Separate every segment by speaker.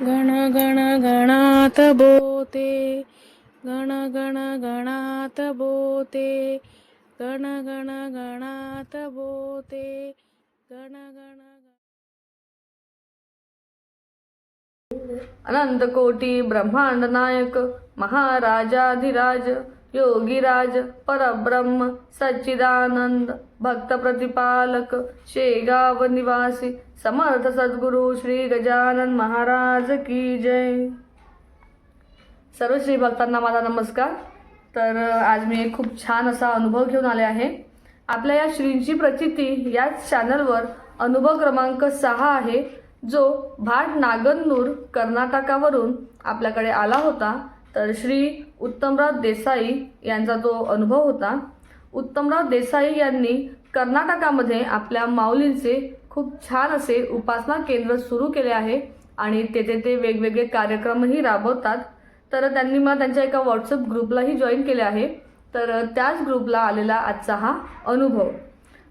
Speaker 1: गण गण गणात बोते गण गण गणात बोते गण गण गणात बोते गण गण
Speaker 2: अनंत कोटी ब्रह्मांड नायक महाराजाधिराज योगीराज परब्रह्म सच्चिदानंद भक्त प्रतिपालक शेगाव निवासी समर्थ सद्गुरु श्री गजानन महाराज की जय. सर्व श्री भक्तांना माझा नमस्कार. तर आज मी एक खूप छान असा अनुभव घेऊन आले आहे. आपल्या या श्रींची प्रचिती याच चॅनलवर अनुभव क्रमांक सहा आहे जो भाट नागनूर कर्नाटकावरून आपल्याकडे आला होता. तर श्री उत्तमराव देसाई यांचा तो अनुभव होता. उत्तमराव देसाई यांनी कर्नाटकामध्ये आपल्या माऊलींचे खूप छान असे उपासना केंद्र सुरू केले आहे आणि तेथे ते वेगवेगळे कार्यक्रमही राबवतात. तर त्यांनी मला त्यांच्या एका व्हॉट्सअप ग्रुपलाही जॉईन केले आहे. तर त्याच ग्रुपला आलेला आजचा हा अनुभव.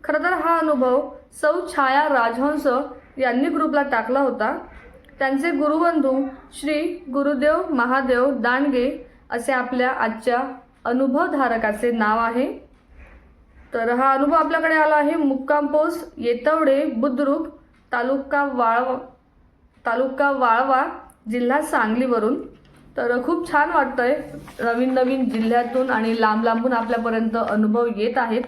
Speaker 2: खरं तर हा अनुभव सौ छाया राजहंस यांनी ग्रुपला टाकला होता. त्यांचे गुरुबंधू श्री गुरुदेव महादेव दांडगे असे आपल्या आजच्या अनुभवधारकाचे नाव आहे. तर हा अनुभव आपल्याकडे आला आहे. मुक्काम पोस्ट येतवडे बुद्रुक तालुका वाळवा तालुका वाळवा जिल्हा सांगलीवरून. तर खूप छान वाटतं आहे नवीन नवीन जिल्ह्यातून आणि लांब लांबून आपल्यापर्यंत अनुभव येत आहेत.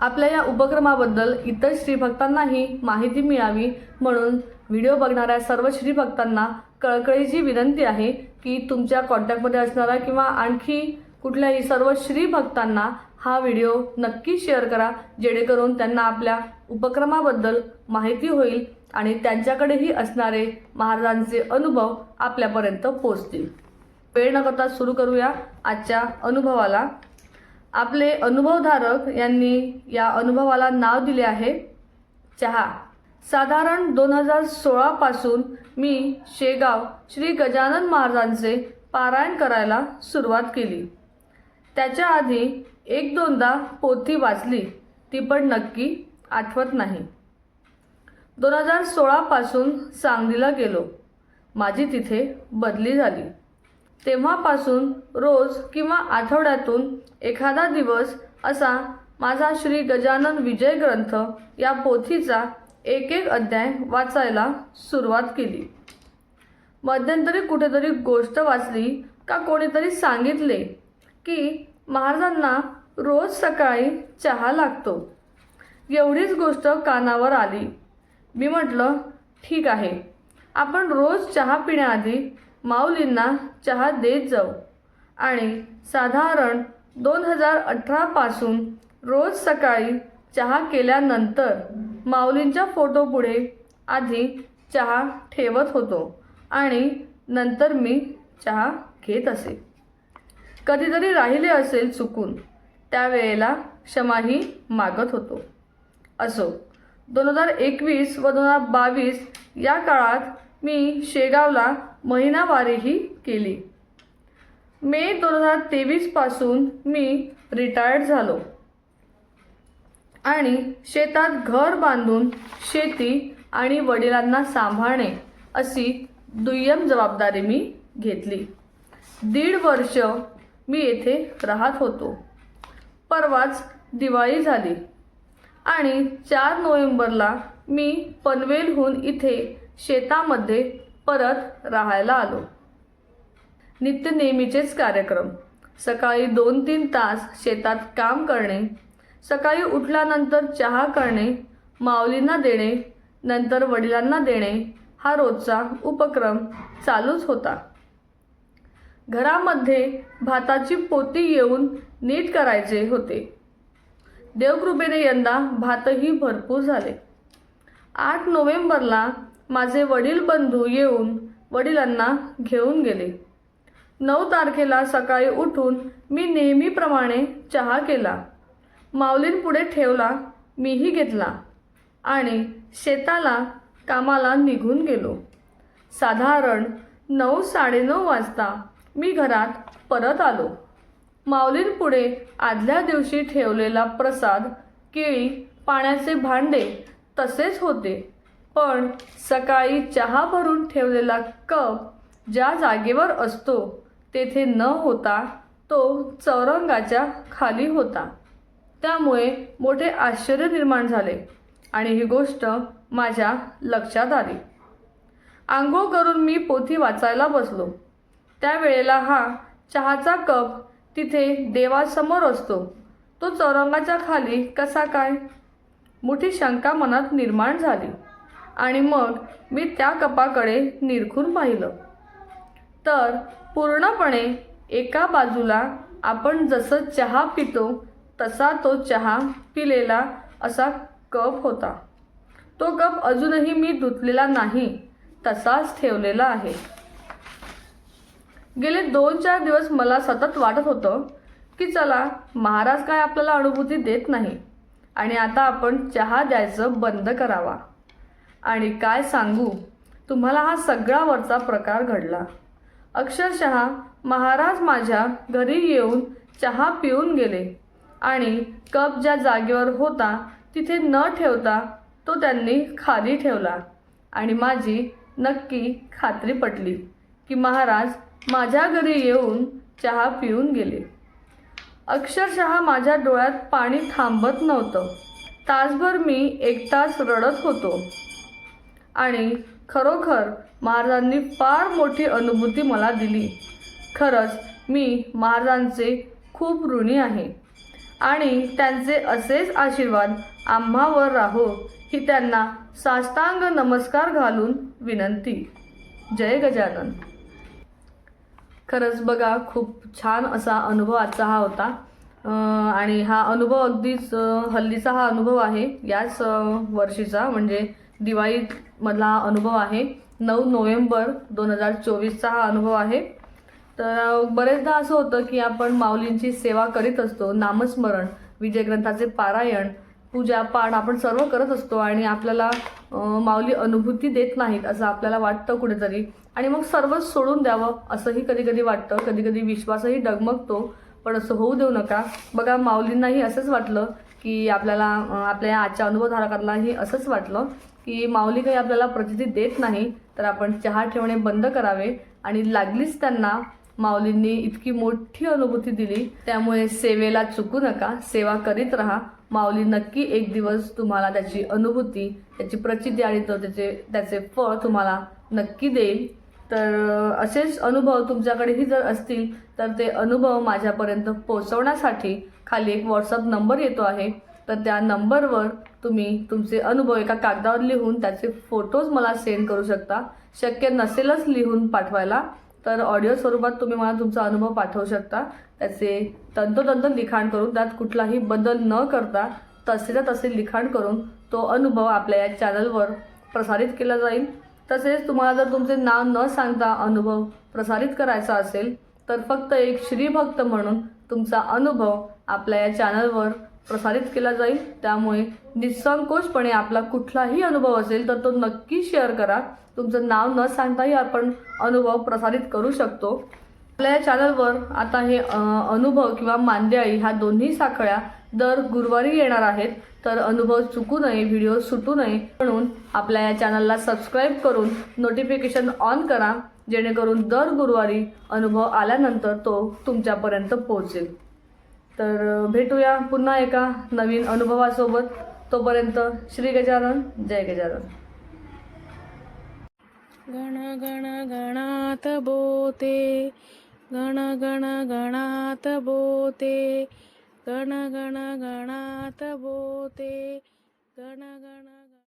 Speaker 2: आपल्या या उपक्रमाबद्दल इतर श्रीभक्तांनाही माहिती मिळावी म्हणून व्हिडिओ बघणाऱ्या सर्व श्रीभक्तांना कळकळीची विनंती आहे की तुमच्या कॉन्टॅक्टमध्ये असणारा किंवा आणखी कुठल्याही सर्व श्रीभक्तांना हा व्हिडिओ नक्की शेअर करा जेणेकरून त्यांना आपल्या उपक्रमाबद्दल माहिती होईल आणि त्यांच्याकडेही असणारे महाराजांचे अनुभव आपल्यापर्यंत पोहोचतील. वेळ न करता सुरू करूया आजच्या अनुभवाला. आपले अनुभवधारक यांनी या अनुभवाला नाव दिले आहे. चहा. साधारण दोन हजार सोळापासून मी शेगाव श्री गजानन महाराजांचे पारायण करायला सुरुवात केली. त्याच्या आधी एक दोनदा पोथी वाचली ती पण नक्की आठवत नाही. दोन हजार सोळापासून सांगलीला गेलो. माझी तिथे बदली झाली. तेव्हापासून रोज किंवा आठवड्यातून एखादा दिवस असा माझा श्री गजानन विजय ग्रंथ या पोथीचा एक एक अध्याय वाचायला सुरुवात केली. मध्यंतरी कुठेतरी गोष्ट वाचली का कोणीतरी सांगितले की महाराजांना रोज सकाळी चहा लागतो. एवढीच गोष्ट कानावर आली. मी म्हटलं ठीक आहे. आपण रोज चहा पिण्याआधी माऊलींना चहा देत जाऊ. आणि साधारण दोन हजार अठरापासून रोज सकाळी चहा केल्यानंतर माऊलींच्या फोटोपुढे आधी चहा ठेवत होतो आणि नंतर मी चहा घेत असे. कधीतरी राहिले असेल चुकून. त्यावेळेला क्षमाही मागत होतो. असो दोन हजार एकवीस व दोन हजार बावीस या काळात मी शेगावला महिनावारीही केली. मे दोन हजार तेवीसपासून मी रिटायर्ड झालो. आणि शेतात घर बांधून शेती आणि वडिलांना सांभाळणे अशी दुय्यम जबाबदारी मी घेतली. दीड वर्ष मी येथे राहत होतो. परवाच दिवाळी झाली. आणि चार नोव्हेंबरला मी पनवेलहून इथे शेतामध्ये परत राहायला आलो. नित्य नेहमीचेच कार्यक्रम. सकाळी दोन तीन तास शेतात काम करणे सकाळी उठल्यानंतर चहा करणे माऊलींना देणे नंतर वडिलांना देणे हा रोजचा उपक्रम चालूच होता. घरामध्ये भाताची पोती येऊन नीट करायचे होते. देवकृपेने यंदा भातही भरपूर झाले. आठ नोव्हेंबरला माझे वडील बंधू येऊन वडिलांना घेऊन गेले. नऊ तारखेला सकाळी उठून मी नेहमीप्रमाणे चहा केला. माऊलींपुढे ठेवला मीही घेतला आणि शेताला कामाला निघून गेलो. साधारण नऊ साडेनऊ वाजता मी घरात परत आलो. माऊलींपुढे आदल्या दिवशी ठेवलेला प्रसाद केळी पाण्याचे भांडे तसेच होते. पण सकाळी चहा भरून ठेवलेला कप ज्या जागेवर असतो तेथे न होता तो चौरंगाच्या खाली होता. त्यामुळे मोठे आश्चर्य निर्माण झाले आणि ही गोष्ट माझ्या लक्षात आली. आंघोळ करून मी पोथी वाचायला बसलो. त्यावेळेला हा चहाचा कप तिथे देवासमोर असतो. तो चौरंगाच्या खाली कसा काय? मोठी शंका मनात निर्माण झाली. आणि मग मी त्या कपाकडे निरखून पाहिलं. तर पूर्णपणे एका बाजूला आपण जसं चहा पितो तसा तो चहा पिलेला असा कप होता. तो कप अजूनही मी धुतलेला नाही तसाच ठेवलेला आहे. गेले दोन चार दिवस मला सतत वाटत होतं की चला महाराज काय आपल्याला अनुभूती देत नाही. आणि आता आपण चहा द्यायचं बंद करावा. आणि काय सांगू तुम्हाला हा सगळा वरचा प्रकार घडला. अक्षरशः महाराज माझ्या घरी येऊन चहा पिऊन गेले. आणि कप ज्या जागेवर होता तिथे न ठेवता तो त्यांनी खाली ठेवला. आणि माझी नक्की खात्री पटली की महाराज माझ्या घरी येऊन चहा पिऊन गेले. अक्षरशः माझ्या डोळ्यात पाणी थांबत नव्हतं. तासभर मी एक तास रडत होतो. आणि खरोखर महाराजांनी फार मोठी अनुभूती मला दिली. खरंच मी महाराजांचे खूप ऋणी आहे. आणि त्यांचे असेच आशीर्वाद आम्हावर राहो ही त्यांना साष्टांग नमस्कार घालून विनंती. जय गजानन. खरंच बघा खूप छान असा अनुभव आजचा हा होता. आणि हा अनुभव अगदीच हल्लीचा हा अनुभव आहे. याच वर्षीचा म्हणजे दिवाळीमधला अनुभव आहे. नऊ नोव्हेंबर दोन हजार चोवीसचा हा अनुभव आहे. तर बरेचदा असं होतं की आपण माऊलींची सेवा करीत असतो. नामस्मरण विजय ग्रंथाचे पारायण पूजा पाठ आपण सर्व करत असतो आणि आपल्याला माऊली अनुभूती देत नाहीत असं आपल्याला वाटतं कुठेतरी. आणि मग सर्वच सोडून द्यावं असंही कधी कधी वाटतं कधी कधी विश्वासही डगमगतो पण असं होऊ देऊ नका. बघा माऊलींनाही असंच वाटलं की आपल्याला आपल्या आजच्या अनुभवधारकांनाही असंच वाटलं की माऊली काही आपल्याला प्रचिती देत नाही तर आपण चहा ठेवणे बंद करावे आणि लागलीच त्यांना माऊलींनी इतकी मोठी अनुभूती दिली. त्यामुळे सेवेला चुकू नका. सेवा करीत राहा. माऊली नक्की एक दिवस तुम्हाला त्याची अनुभूती त्याची प्रचिती आणि तो त्याचे त्याचे फळ तुम्हाला नक्की देईल. तर असेच अनुभव तुमच्याकडेही जर असतील तर ते अनुभव माझ्यापर्यंत पोहोचवण्यासाठी खाली एक व्हॉट्सअप नंबर येतो आहे. तर त्या नंबरवर तुम्ही तुमचे अनुभव एका कागदावर लिहून त्याचे फोटोज मला सेंड करू शकता. शक्य नसेलच लिहून पाठवायला. तर ऑडिओ स्वरूपात तुम्ही मला तुमचा अनुभव पाठवू शकता. त्याचे तंतोतंत लिखाण करून त्यात कुठलाही बदल न करता तसेच्या तसे लिखाण करून तो अनुभव आपल्या या चॅनलवर प्रसारित केला जाईल. तसेच तुम्हाला जर तुमचे नाव न सांगता अनुभव प्रसारित करायचा असेल तर फक्त एक श्रीभक्त म्हणून तुमचा अनुभव आपल्या या चॅनलवर प्रसारित केला जाईल. त्यामुळे निसंकोचपणे आपला कुठलाही अनुभव असेल तर तो नक्की शेअर करा. तुमचं नाव न सांगताही आपण अनुभव प्रसारित करू शकतो. आपल्या या चॅनलवर आता हे अनुभव किंवा मांदियाळी ह्या दोन्ही साखळ्या दर गुरुवारी येणार आहेत. तर अनुभव चुकू नये व्हिडिओ सुटू नये म्हणून आपल्या या चॅनलला सबस्क्राईब करून नोटिफिकेशन ऑन करा. जेणेकरून दर गुरुवारी अनुभव आल्यानंतर तो तुमच्यापर्यंत पोहोचेल. तर भेटूया पुन्हा एका नवीन अनुभवासोबत. तोपर्यंत श्री गजानन जय गजानन.
Speaker 1: गण गण गणात बोते गण गण गणात बोते गण गण गणात बोते गण गण